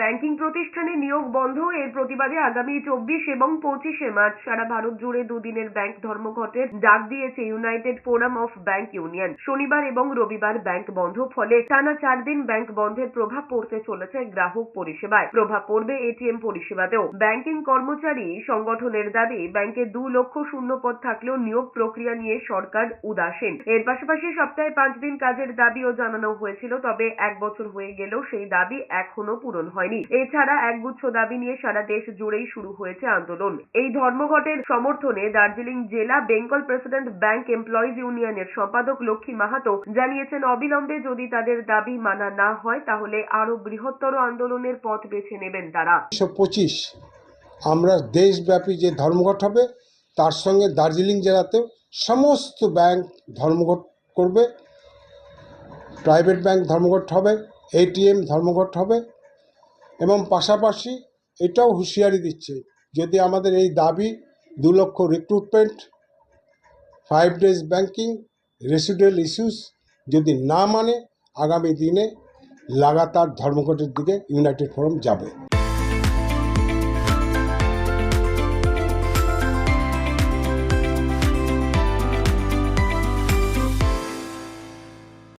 Banking প্রতিষ্ঠানে নিয়োগ বন্ধ। এর প্রতিবাদে আগামী চব্বিশ এবং পঁচিশে মার্চ সারা ভারত জুড়ে দুদিনের ব্যাংক ধর্মঘটের ডাক দিয়েছে United Forum of Bank Union. শনিবার এবং রবিবার ব্যাংক বন্ধ, ফলে টানা চার দিন ব্যাংক বন্ধের প্রভাব পড়তে চলেছে গ্রাহক পরিষেবায়। প্রভাব পড়বে এটিএম পরিষেবাতেও। ব্যাংকিং কর্মচারী সংগঠনের দাবি, ব্যাংকে দু লক্ষ শূন্য পদ থাকলেও নিয়োগ প্রক্রিয়া নিয়ে সরকার উদাসীন। এর পাশাপাশি সপ্তাহে পাঁচ দিন কাজের দাবিও জানানো হয়েছিল, তবে এক বছর হয়ে গেলেও সেই দাবি এখনও পূরণ হয়নি। এছাড়া একগুচ্ছ দাবি নিয়ে সারা দেশ জুড়েই শুরু হয়েছে আন্দোলন। এই ধর্মঘটের সমর্থনে দার্জিলিং জেলা বেঙ্গল প্রেসিডেন্ট ব্যাংক এমপ্লয়িজ ইউনিয়নের সম্পাদক লক্ষ্মী মাহাতো জানিয়েছেন, অবিলম্বে যদি তাদের দাবি মানা না হয়, তাহলে আরও বৃহত্তর আন্দোলনের পথ বেছে নেবেন তারা। পঁচিশ। আমরা দেশব্যাপী যে ধর্মঘট হবে, তার সঙ্গে দার্জিলিং জেলাতেও সমস্ত ব্যাংক ধর্মঘট করবে। প্রাইভেট ব্যাংক ধর্মঘট হবে এটিএম ধর্মঘট হবে এবং পাশাপাশি এটাও হুঁশিয়ারি দিচ্ছে যদি আমাদের এই দাবি দু লক্ষ recruitment five days banking residual issues যদি না মানে আগামী দিনে লাগাতার ধর্মঘটের দিকে ইউনাইটেড ফোরাম যাবে।